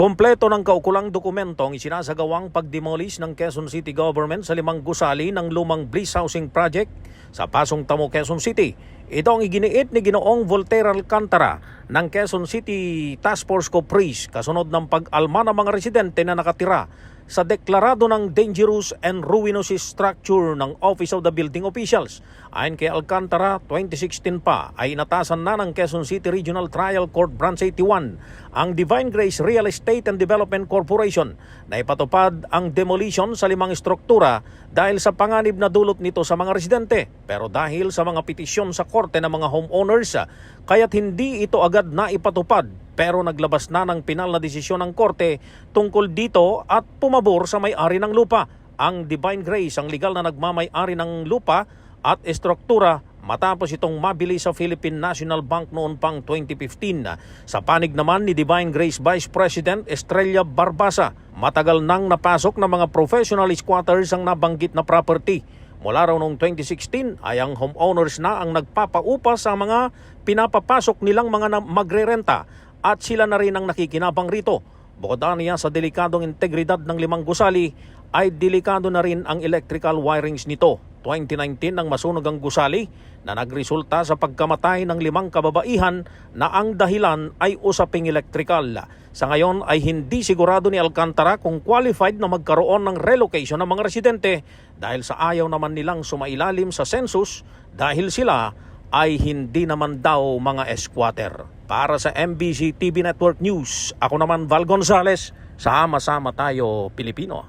Kompleto ng kaukulang dokumentong isinasagawang pagdemolish ng Quezon City Government sa limang gusali ng lumang Bliss Housing Project sa Pasong Tamo, Quezon City. Ito ang iginiit ni Ginoong Voltaire Alcantara ng Quezon City Task Force Caprice kasunod ng pag-alma ng mga residente na nakatira sa deklarado ng dangerous and ruinous structure ng Office of the Building Officials. Ayon kay Alcantara, 2016 pa ay inatasan na ng Quezon City Regional Trial Court Branch 81 ang Divine Grace Real Estate and Development Corporation na ipatupad ang demolition sa limang struktura dahil sa panganib na dulot nito sa mga residente. Pero dahil sa mga petisyon sa korte ng mga homeowners, kaya't hindi ito agad na ipatupad pero naglabas na ng pinal na desisyon ng korte tungkol dito at pumabor sa may-ari ng lupa. Ang Divine Grace ang legal na nagmamay-ari ng lupa at estruktura matapos itong mabili sa Philippine National Bank noon pang 2015. Sa panig naman ni Divine Grace Vice President Estrella Barbasa, matagal nang napasok ng mga professional squatters ang nabanggit na property. Mula raw noong 2016 ay ang homeowners na ang nagpapaupa sa mga pinapapasok nilang mga magrerenta at sila na rin ang nakikinabang rito. Bukod niya sa delikadong integridad ng limang gusali, ay delikado na rin ang electrical wirings nito. 2019 nang masunog ang gusali na nagresulta sa pagkamatay ng limang kababaihan na ang dahilan ay usaping electrical. Sa ngayon ay hindi sigurado ni Alcantara kung qualified na magkaroon ng relocation ng mga residente dahil sa ayaw naman nilang sumailalim sa census dahil sila ay hindi naman daw mga squatter. Para sa MBC TV Network News, ako naman Val Gonzales, sama-sama tayo Pilipino.